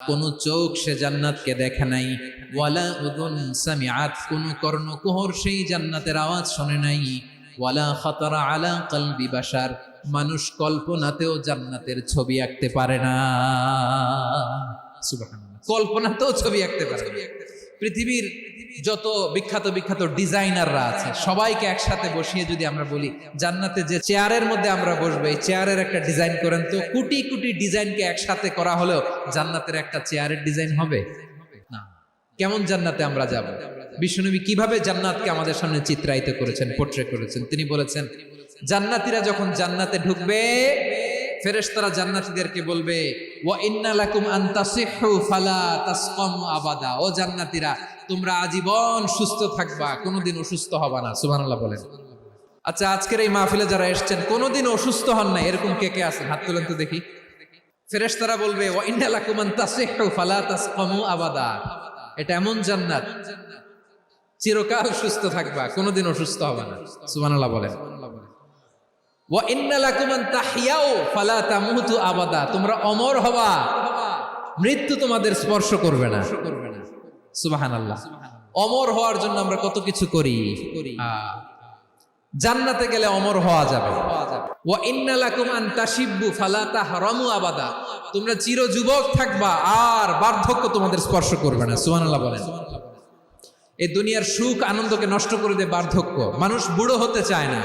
কোন চোখ সে জান্নাতকে দেখে নাই। ওয়ালা উদুন সামিআত, কোন কর্ণকুহর সেই জান্নাতের আওয়াজ শোনে নাই। ওয়ালা খাতারা আলা কলবি বাসার মানুষ কল্পনাতেও জান্নাতের ছবি আঁকতে পারে না। কল্পনাতেও ছবি আঁকতে পারে। পৃথিবীর যত বিখ্যাত বিখ্যাত ডিজাইনাররা আছে, সবাইকে একসাথে বসিয়ে যদি আমরা বলি, জান্নাতে যে চেয়ারের মধ্যে আমরা বসবো, এই চেয়ারের একটা ডিজাইন করেন তো, কোটি কোটি ডিজাইনকে একসাথে করা হলেও জান্নাতের একটা চেয়ারের ডিজাইন হবে? না। কেমন জান্নাতে আমরা যাব? বিশ্বনবী কীভাবে জান্নাতকে আমাদের সামনে চিত্রায়িত করেছেন পোট্রে করেছেন? তিনি বলেছেন, জান্নাতীরা যখন জান্নাতে ঢুকবে, ফেরেশতারা জান্নাতীদেরকে বলবে ওয়া ইন্না লাকুম আন ফালা তাসকামু আবাদা। ও জান্নাতীরা, তোমরা আজীবন সুস্থ থাকবা, কোনোদিন অসুস্থ হবা না, সুবহানাল্লাহ বলেন। আচ্ছা আজকের এই মাহফিলে যারা এসেছেন, কোনোদিন অসুস্থ হন না এরকম কে কে আছেন? হাত তুলেন তো দেখি। ফেরেশতারা বলবে, ওয়া ইন্না লাকুম আন তাসিহু ফালা তাসকামু আবাদা। এটা এমন জান্নাত। চিরকাল সুস্থ থাকবা, কোনোদিন অসুস্থ হবে না, সুবহানাল্লাহ বলেন। তাহইয়াও ফালা আবাদা তোমরা অমর হবা, মৃত্যু তোমাদের স্পর্শ করবে না। সুবহানাল্লাহ। অমর হওয়ার জন্য আমরা কত কিছু করি। জান্নাতে গেলে অমর হওয়া যাবে। আবাদা তোমরা চির যুবক থাকবা, আর বার্ধক্য তোমাদের স্পর্শ করবে না। সুবহানাল্লাহ বলেন। এই দুনিয়ার সুখ আনন্দকে নষ্ট করে দেয় বার্ধক্য। মানুষ বুড়ো হতে চায় না।